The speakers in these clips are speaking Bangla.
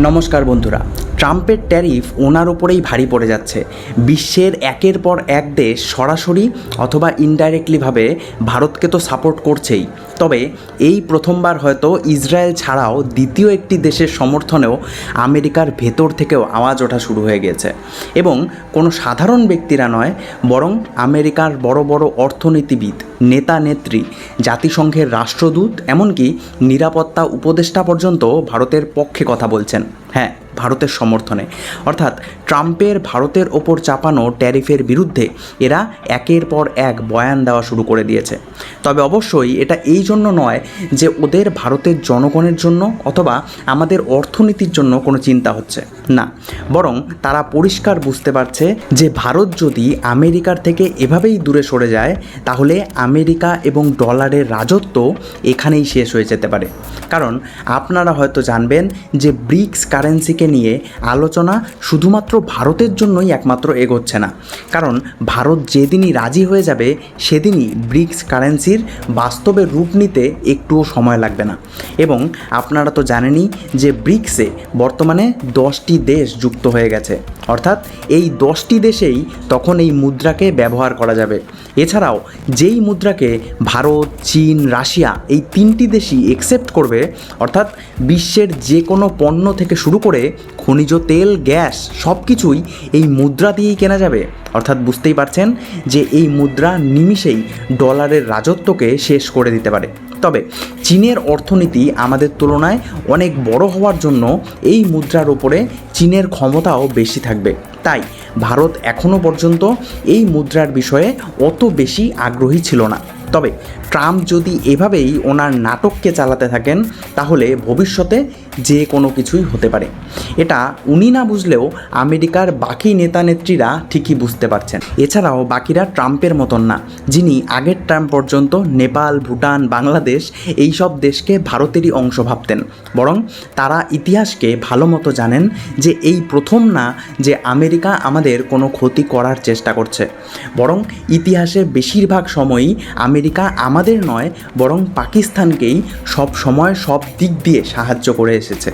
নমস্কার বন্ধুরা ট্রাম্পের ট্যারিফ ওনার ওপরেই ভারী পড়ে যাচ্ছে। বিশ্বের একের পর এক দেশ সরাসরি অথবা ইনডাইরেক্টলিভাবে ভারতকে তো সাপোর্ট করছেই। তবে এই প্রথমবার হয়তো ইসরায়েল ছাড়াও দ্বিতীয় একটি দেশের সমর্থনেও আমেরিকার ভেতর থেকেও আওয়াজ ওঠা শুরু হয়ে গেছে এবং কোনো সাধারণ ব্যক্তিরা নয়, বরং আমেরিকার বড় বড় অর্থনীতিবিদ, নেতা নেত্রী, জাতিসংঘের রাষ্ট্রদূত, এমনকি নিরাপত্তা উপদেষ্টা পর্যন্ত ভারতের পক্ষে কথা বলছেন। হ্যাঁ ভারতের সমর্থনে। অর্থাৎ ট্রাম্পের ভারতের ওপর চাপানো ট্যারিফের বিরুদ্ধে এরা একের পর এক বয়ান দেওয়া শুরু করে দিয়েছে। তবে অবশ্যই এটা এই জন্য নয় যে ওদের ভারতের জনগণের জন্য অথবা আমাদের অর্থনীতির জন্য কোনো চিন্তা হচ্ছে। না, বরং তারা পরিষ্কার বুঝতে পারছে যে ভারত যদি আমেরিকার থেকে এভাবেই দূরে সরে যায়, তাহলে আমেরিকা এবং ডলারের রাজত্ব এখানেই শেষ হয়ে যেতে পারে। কারণ আপনারা হয়তো জানবেন যে ব্রিক্স কারেন্সিকে নিয়ে আলোচনা শুধুমাত্র ভারতের জন্যই একমাত্র এগোচ্ছে না। কারণ ভারত যেদিনই রাজি হয়ে যাবে, সেদিনই ব্রিক্স কারেন্সির বাস্তবে রূপ নিতে একটুও সময় লাগবে না। এবং আপনারা তো জানেনই যে ব্রিক্সে বর্তমানে দশটি দেশ যুক্ত হয়ে গেছে। অর্থাৎ এই দশটি দেশেই তখন এই মুদ্রাকে ব্যবহার করা যাবে। এছাড়াও যেই মুদ্রাকে ভারত, চীন, রাশিয়া এই তিনটি দেশই একসেপ্ট করবে, অর্থাৎ বিশ্বের যে কোনো পণ্য থেকে শুরু করে খনিজ, তেল, গ্যাস সব কিছুই এই মুদ্রা দিয়েই কেনা যাবে। অর্থাৎ বুঝতেই পারছেন যে এই মুদ্রা নিমিষেই ডলারের রাজত্বকে শেষ করে দিতে পারে। তবে চীনের অর্থনীতি আমাদের তুলনায় অনেক বড় হওয়ার জন্য এই মুদ্রার ওপরে চীনের ক্ষমতাও বেশি থাকবে। তাই ভারত এখনও পর্যন্ত এই মুদ্রার বিষয়ে অত বেশি আগ্রহী ছিল না। তবে ট্রাম্প যদি এভাবেই ওনার নাটককে চালাতে থাকেন, তাহলে ভবিষ্যতে যে কোনো কিছুই হতে পারে। এটা উনি না বুঝলেও আমেরিকার বাকি নেতা নেত্রীরা ঠিকই বুঝতে পারছেন। এছাড়াও বাকিরা ট্রাম্পের মতন না, যিনি আগের ট্রাম্প পর্যন্ত নেপাল, ভুটান, বাংলাদেশ এই সব দেশকে ভারতেরই অংশ ভাবতেন। বরং তারা ইতিহাসকে ভালো মতো জানেন যে এই প্রথম না যে আমেরিকা আমাদের কোনো ক্ষতি করার চেষ্টা করছে। বরং ইতিহাসে বেশিরভাগ সময়ই আমেরিকা আমাদের নয়, বরং পাকিস্তানকেই সব সময় সব দিক দিয়ে সাহায্য করে এসেছে।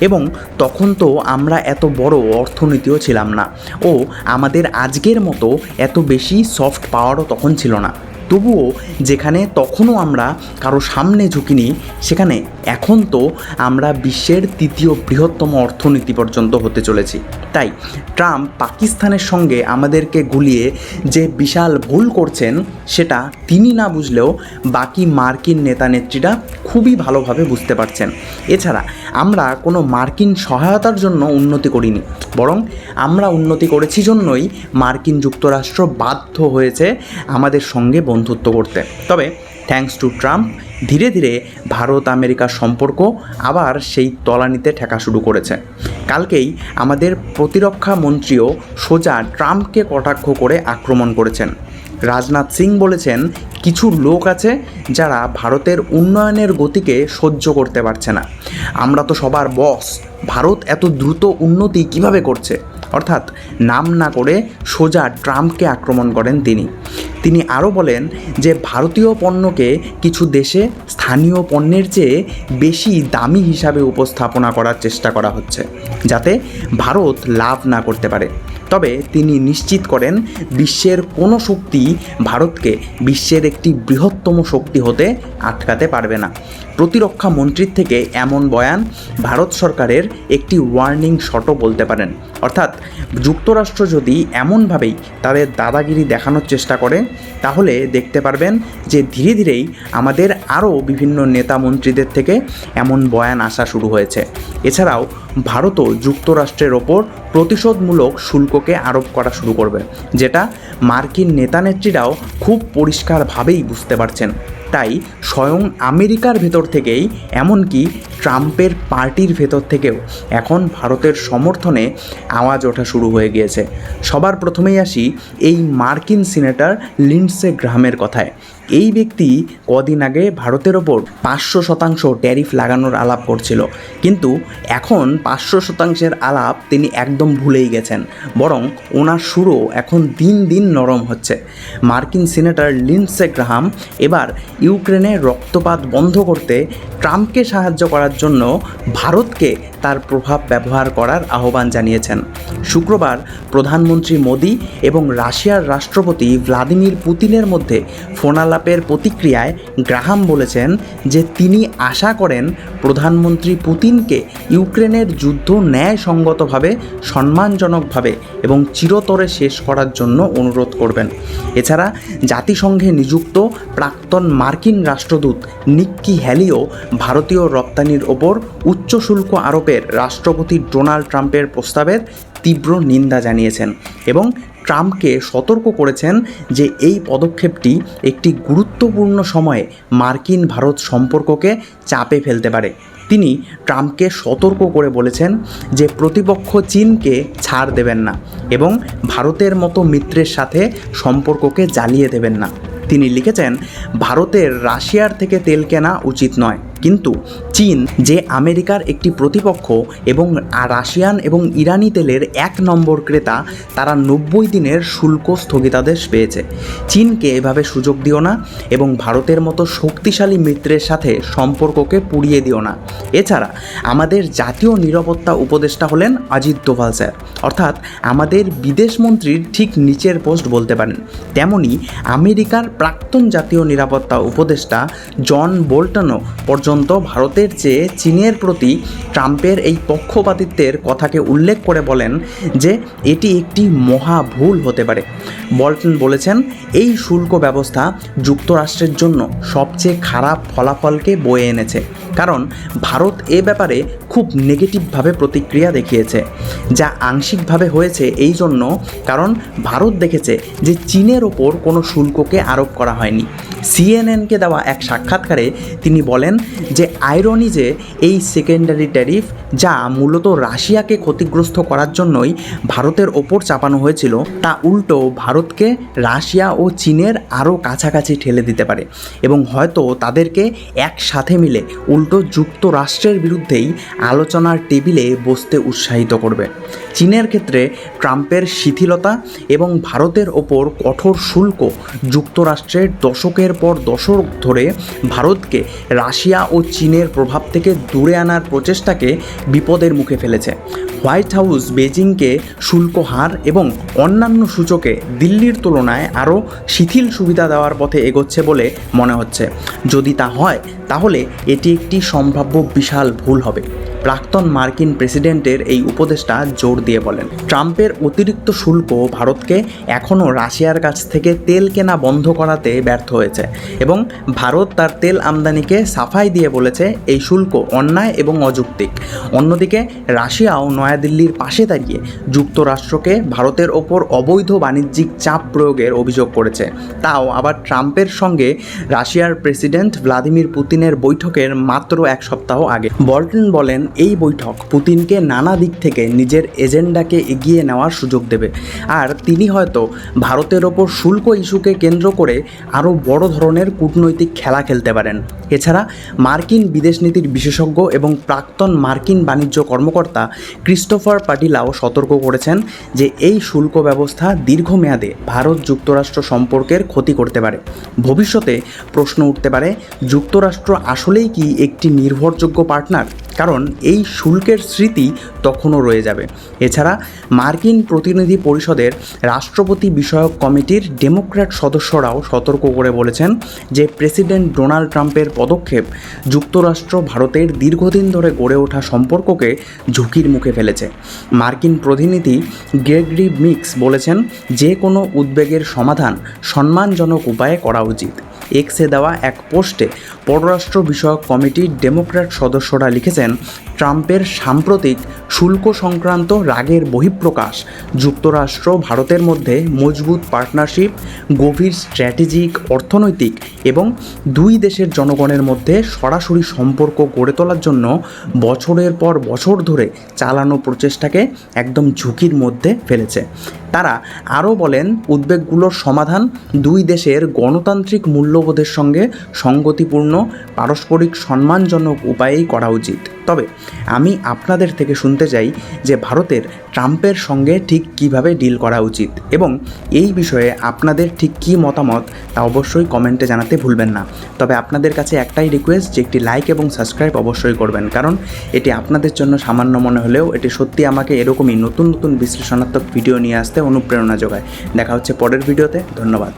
এবং তখন তো আমরা এত বড় অর্থনীতিও ছিলাম না। ও আমাদের আজকের মতো এত বেশি সফট পাওয়ারও তখন ছিল না। তবুও যেখানে তখনও আমরা কারও সামনে ঝুঁকিনি, সেখানে এখন তো আমরা বিশ্বের তৃতীয় বৃহত্তম অর্থনীতি পর্যন্ত হতে চলেছি। তাই ট্রাম্প পাকিস্তানের সঙ্গে আমাদেরকে গুলিয়ে যে বিশাল ভুল করছেন, সেটা তিনি না বুঝলেও বাকি মার্কিন নেতা নেত্রীরা খুবই ভালোভাবে বুঝতে পারছেন। এছাড়া আমরা কোনো মার্কিন সহায়তার জন্য উন্নতি করিনি, বরং আমরা উন্নতি করেছি জন্যই মার্কিন যুক্তরাষ্ট্র বাধ্য হয়েছে আমাদের সঙ্গে বন্ধুত্ব করতে। তবে থ্যাঙ্কস টু ট্রাম্প ধীরে ধীরে ভারত আমেরিকার সম্পর্ক আবার সেই তলানিতে ঠেকা শুরু করেছে। কালকেই আমাদের প্রতিরক্ষা মন্ত্রীও সোজা ট্রাম্পকে কটাক্ষ করে আক্রমণ করেছেন। রাজনাথ সিং বলেছেন, কিছু লোক আছে যারা ভারতের উন্নয়নের গতিকে সহ্য করতে পারছে না। আমরা তো সবার বস ভারত এত দ্রুত উন্নতি কীভাবে করছে? অর্থাৎ নাম না করে সোজা ট্রাম্পকে আক্রমণ করেন তিনি। তিনি আরও বলেন যে ভারতীয় পণ্যকে কিছু দেশে স্থানীয় পণ্যের চেয়ে বেশি দামি হিসাবে উপস্থাপনা করার চেষ্টা করা হচ্ছে, যাতে ভারত লাভ না করতে পারে। তবে তিনি নিশ্চিত করেন বিশ্বের কোনো শক্তি ভারতকে বিশ্বের একটি বৃহত্তম শক্তি হতে আটকাতে পারবে না। প্রতিরক্ষা মন্ত্রীর থেকে এমন বয়ান ভারত সরকারের একটি ওয়ার্নিং শটও বলতে পারেন, অর্থাৎ যুক্তরাষ্ট্র যদি এমনভাবেই তাদের দাদাগিরি দেখানোর চেষ্টা করে, তাহলে দেখতে পারবেন যে ধীরে ধীরেই আমাদের আরও বিভিন্ন নেতা মন্ত্রীদের থেকে এমন বয়ান আসা শুরু হয়েছে। এছাড়াও ভারতও যুক্তরাষ্ট্রের ওপর প্রতিশোধমূলক শুল্ককে আরোপ করা শুরু করবে, যেটা মার্কিন নেতানেত্রীরাও খুব পরিষ্কারভাবেই বুঝতে পারছেন। তাই স্বয়ং আমেরিকার ভেতর থেকেই, এমনকি ট্রাম্পের পার্টির ভেতর থেকেও এখন ভারতের সমর্থনে আওয়াজ ওঠা শুরু হয়ে গিয়েছে। সবার প্রথমেই আসি এই মার্কিন সিনেটর লিন্ডসে গ্রামের কথায়। এই ব্যক্তি কদিন আগে ভারতের ওপর পাঁচশো শতাংশ ট্যারিফ লাগানোর আলাপ করছিল। কিন্তু এখন পাঁচশো শতাংশের আলাপ তিনি একদম ভুলেই গেছেন। বরং ওনার সুরও এখন দিন দিন নরম হচ্ছে। মার্কিন সিনেটর লিন্ডসে গ্রাহাম এবার ইউক্রেনে রক্তপাত বন্ধ করতে ট্রাম্পকে সাহায্য করার জন্য ভারতকে তার প্রভাব ব্যবহার করার আহ্বান জানিয়েছেন। শুক্রবার প্রধানমন্ত্রী মোদি এবং রাশিয়ার রাষ্ট্রপতি ভ্লাদিমির পুতিনের মধ্যে ফোনালাপের প্রতিক্রিয়ায় গ্রাহাম বলেছেন যে তিনি আশা করেন প্রধানমন্ত্রী পুতিনকে ইউক্রেনের যুদ্ধ ন্যায়সঙ্গতভাবে, সম্মানজনকভাবে এবং চিরতরে শেষ করার জন্য অনুরোধ করবেন। এছাড়া জাতিসংঘে নিযুক্ত প্রাক্তন মার্কিন রাষ্ট্রদূত নিক্কি হ্যালিও ভারতীয় রপ্তানির ওপর উচ্চ শুল্ক আরোপের রাষ্ট্রপতি ডোনাল্ড ট্রাম্পের প্রস্তাবের তীব্র নিন্দা জানিয়েছেন এবং ট্রাম্পকে সতর্ক করেছেন যে এই পদক্ষেপটি একটি গুরুত্বপূর্ণ সময়ে মার্কিন ভারত সম্পর্ককে চাপে ফেলতে পারে। তিনি ট্রাম্পকে সতর্ক করে বলেছেন যে প্রতিপক্ষ চীনকে ছাড় দেবেন না এবং ভারতের মতো মিত্রের সাথে সম্পর্ককে জ্বালিয়ে দেবেন না। তিনি লিখেছেন, ভারতের রাশিয়ার থেকে তেল কেনা উচিত নয়। কিন্তু চীন, যে আমেরিকার একটি প্রতিপক্ষ এবং রাশিয়ান এবং ইরানি তেলের এক নম্বর ক্রেতা, তারা নব্বই দিনের শুল্ক স্থগিতাদেশ পেয়েছে। চীনকে এভাবে সুযোগ দিও না এবং ভারতের মতো শক্তিশালী মিত্রের সাথে সম্পর্ককে পুড়িয়ে দিও না। এছাড়া, আমাদের জাতীয় নিরাপত্তা উপদেষ্টা হলেন অজিত দোভাল স্যার। অর্থাৎ, আমাদের বিদেশমন্ত্রীর ঠিক নিচের পোস্ট বলতে পারেন। তেমনি, আমেরিকার প্রাক্তন জাতীয় নিরাপত্তা উপদেষ্টা জন বোল্টনও পর্যন্ত ভারতের চেয়ে চীনের প্রতি ট্রাম্পের এই পক্ষপাতিত্বের কথাকে উল্লেখ করে বলেন যে এটি একটি মহা ভুল হতে পারে। বল্টন বলেছেন, এই শুল্ক ব্যবস্থা যুক্তরাষ্ট্রের জন্য সবচেয়ে খারাপ ফলাফলকে বয়ে এনেছে। কারণ ভারত এ ব্যাপারে খুব নেগেটিভভাবে প্রতিক্রিয়া দেখিয়েছে, যা আংশিকভাবে হয়েছে এই জন্য কারণ ভারত দেখেছে যে চীনের ওপর কোনো শুল্ককে আরোপ করা হয়নি। সিএনএনকে দেওয়া এক সাক্ষাৎকারে তিনি বলেন যে আইরনি যে এই সেকেন্ডারি ট্যারিফ যা মূলত রাশিয়াকে ক্ষতিগ্রস্ত করার জন্যই ভারতের ওপর চাপানো হয়েছিল, তা উল্টো ভারতকে রাশিয়া ও চীনের আরও কাছাকাছি ঠেলে দিতে পারে এবং হয়তো তাদেরকে একসাথে মিলে উল্টো যুক্তরাষ্ট্রের বিরুদ্ধেই আলোচনার টেবিলে বসতে উৎসাহিত করবে। চীনের ক্ষেত্রে ট্রাম্পের শিথিলতা এবং ভারতের ওপর কঠোর শুল্ক যুক্তরাষ্ট্রের দশকের পর দশক ধরে ভারতকে রাশিয়া ও চীনের প্রভাব থেকে দূরে আনার প্রচেষ্টাকে বিপদের মুখে ফেলেছে। হোয়াইট হাউস বেজিংকে শুল্ক হার এবং অন্যান্য সূচকে দিল্লির তুলনায় আরও শিথিল সুবিধা দেওয়ার পথে এগোচ্ছে বলে মনে হচ্ছে। যদি তা হয়, তাহলে এটি একটি সম্ভাব্য বিশাল ভুল হবে। প্রাক্তন মার্কিন প্রেসিডেন্টের এই উপদেষ্টা জোর দিয়ে বলেন, ট্রাম্পের অতিরিক্ত শুল্ক ভারতকে এখনও রাশিয়ার কাছ থেকে তেল কেনা বন্ধ করাতে ব্যর্থ হয়েছে এবং ভারত তার তেল আমদানিকে সাফাই দিয়ে বলেছে এই শুল্ক অন্যায় এবং অযৌক্তিক। অন্যদিকে, রাশিয়াও নয়াদিল্লির পাশে দাঁড়িয়ে যুক্তরাষ্ট্রকে ভারতের ওপর অবৈধ বাণিজ্যিক চাপ প্রয়োগের অভিযোগ করেছে। তাও আবার ট্রাম্পের সঙ্গে রাশিয়ার প্রেসিডেন্ট ভ্লাদিমির পুতিনের বৈঠকের মাত্র এক সপ্তাহ আগে। বল্টন বলেন এই বৈঠক পুতিনকে নানা দিক থেকে নিজের এজেন্ডাকে এগিয়ে নেওয়ার সুযোগ দেবে। আর তিনি হয়তো ভারতের ওপর শুল্ক ইস্যুকে কেন্দ্র করে আরও বড় ধরনের কূটনৈতিক খেলা খেলতে পারেন। এছাড়া মার্কিন বিদেশ নীতির বিশেষজ্ঞ এবং প্রাক্তন মার্কিন বাণিজ্য কর্মকর্তা ক্রিস্টোফার পাটিলাও সতর্ক করেছেন যে এই শুল্ক ব্যবস্থা দীর্ঘমেয়াদে ভারত যুক্তরাষ্ট্র সম্পর্কের ক্ষতি করতে পারে। ভবিষ্যতে প্রশ্ন উঠতে পারে, যুক্তরাষ্ট্র আসলেই কি একটি নির্ভরযোগ্য পার্টনার? কারণ এই শুল্কের স্মৃতি তখনও রয়ে যাবে। এছাড়া মার্কিন প্রতিনিধি পরিষদের রাষ্ট্রপতি বিষয়ক কমিটির ডেমোক্র্যাট সদস্যরাও সতর্ক করে বলেছেন যে প্রেসিডেন্ট ডোনাল্ড ট্রাম্পের পদক্ষেপ যুক্তরাষ্ট্র ভারতের দীর্ঘদিন ধরে গড়ে ওঠা সম্পর্ককে ঝুঁকির মুখে ফেলেছে। মার্কিন প্রতিনিধি গ্রেগরি মিক্স বলেছেন, যে কোনো উদ্বেগের সমাধান সম্মানজনক উপায়ে করা উচিত। এক্সে দেওয়া এক পোস্টে পররাষ্ট্র বিষয়ক কমিটির ডেমোক্র্যাট সদস্যরা লিখেছেন ট্রাম্পের সাম্প্রতিক শুল্ক সংক্রান্ত রাগের বহিঃপ্রকাশ, যুক্তরাষ্ট্র, ভারতের মধ্যে মজবুত পার্টনারশিপ, গভীর স্ট্র্যাটেজিক, অর্থনৈতিক এবং দুই দেশের জনগণের মধ্যে সরাসরি সম্পর্ক গড়ে তোলার জন্য বছরের পর বছর ধরে চালানো প্রচেষ্টাকে একদম ঝুঁকির মধ্যে ফেলেছে। তারা আরও বলেন, উদ্বেগগুলোর সমাধান দুই দেশের গণতান্ত্রিক মূল্যবোধের সঙ্গে সঙ্গতিপূর্ণ, পারস্পরিক সম্মানজনক উপায়েই করা উচিত। তবে আমি আপনাদের থেকে শুনতে চাই যে ভারতের ট্রাম্পের সঙ্গে ঠিক কীভাবে ডিল করা উচিত এবং এই বিষয়ে আপনাদের ঠিক কী মতামত তা অবশ্যই কমেন্টে জানাতে ভুলবেন না। তবে আপনাদের কাছে একটাই রিকোয়েস্ট যে একটি লাইক এবং সাবস্ক্রাইব অবশ্যই করবেন, কারণ এটি আপনাদের জন্য সামান্য মনে হলেও এটি সত্যি আমাকে এরকমই নতুন নতুন বিশ্লেষণাত্মক ভিডিও নিয়ে আসতে অনুপ্রেরণা যোগায়। দেখা হচ্ছে পরের ভিডিওতে ধন্যবাদ।